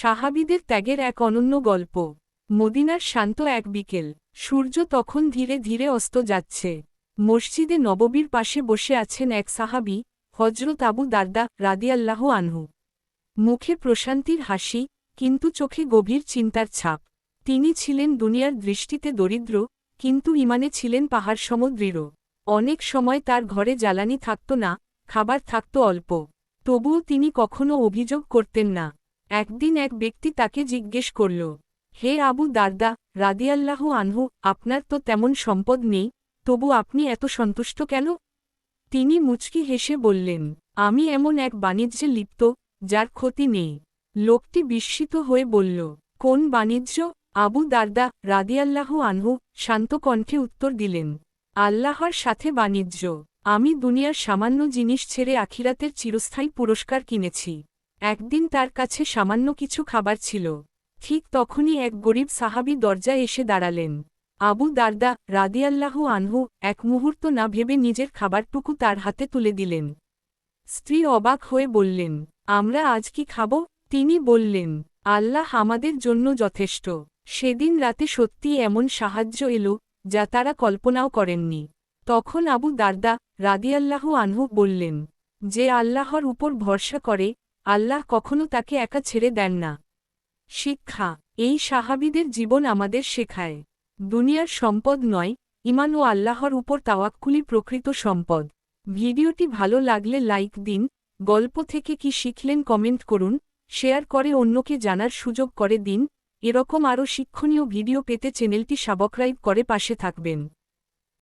সাহাবিদের ত্যাগের এক অনন্য গল্প। মদিনার শান্ত এক বিকেল, সূর্য তখন ধীরে ধীরে অস্ত যাচ্ছে। মসজিদে নববীর পাশে বসে আছেন এক সাহাবি হজরত আবু দারদা রাদিয়াল্লাহ আনহু। মুখে প্রশান্তির হাসি, কিন্তু চোখে গভীর চিন্তার ছাপ। তিনি ছিলেন দুনিয়ার দৃষ্টিতে দরিদ্র, কিন্তু ইমানে ছিলেন পাহাড় সমদৃঢ়। অনেক সময় তার ঘরে জ্বালানি থাকত না, খাবার থাকত অল্প। তবুও তিনি কখনো অভিযোগ করতেন না। একদিন এক ব্যক্তি তাকে জিজ্ঞেস করল, হে আবু দারদা, রাদিয়াল্লাহু আনহু, আপনার তো তেমন সম্পদ নেই, তবু আপনি এত সন্তুষ্ট কেন? তিনি মুচকি হেসে বললেন, আমি এমন এক বাণিজ্যে লিপ্ত, যার ক্ষতি নেই। লোকটি বিস্মিত হয়ে বলল, কোন বাণিজ্য? আবু দারদা রাদিয়াল্লাহু আনহু শান্ত কণ্ঠে উত্তর দিলেন, আল্লাহর সাথে বাণিজ্য। আমি দুনিয়ার সামান্য জিনিস ছেড়ে আখিরাতের চিরস্থায়ী পুরস্কার কিনেছি। একদিন তার কাছে সামান্য কিছু খাবার ছিল। ঠিক তখনই এক গরিব সাহাবি দরজায় এসে দাঁড়ালেন। আবু দারদা রাদিয়াল্লাহু আনহু এক মুহূর্ত না ভেবে নিজের খাবারটুকু তার হাতে তুলে দিলেন। স্ত্রী অবাক হয়ে বললেন, আমরা আজ কি খাব? তিনি বললেন, আল্লাহ আমাদের জন্য যথেষ্ট। সেদিন রাতে সত্যি এমন সাহায্য এলো যা তারা কল্পনাও করেননি। তখন আবু দারদা রাদিয়াল্লাহু আনহু বললেন, যে আল্লাহর উপর ভরসা করে আল্লাহ কখনো তাকে একা ছেড়ে দেন না। শিক্ষা, এই সাহাবিদের জীবন আমাদের শেখায়। দুনিয়ার সম্পদ নয় ইমান ও আল্লাহর উপর তাওয়াক্কুলি প্রকৃত সম্পদ। ভিডিওটি ভালো লাগলে লাইক দিন, গল্প থেকে কি শিখলেন কমেন্ট করুন, শেয়ার করে অন্যকে জানার সুযোগ করে দিন। এরকম আরও শিক্ষণীয় ভিডিও পেতে চ্যানেলটি সাবস্ক্রাইব করে পাশে থাকবেন।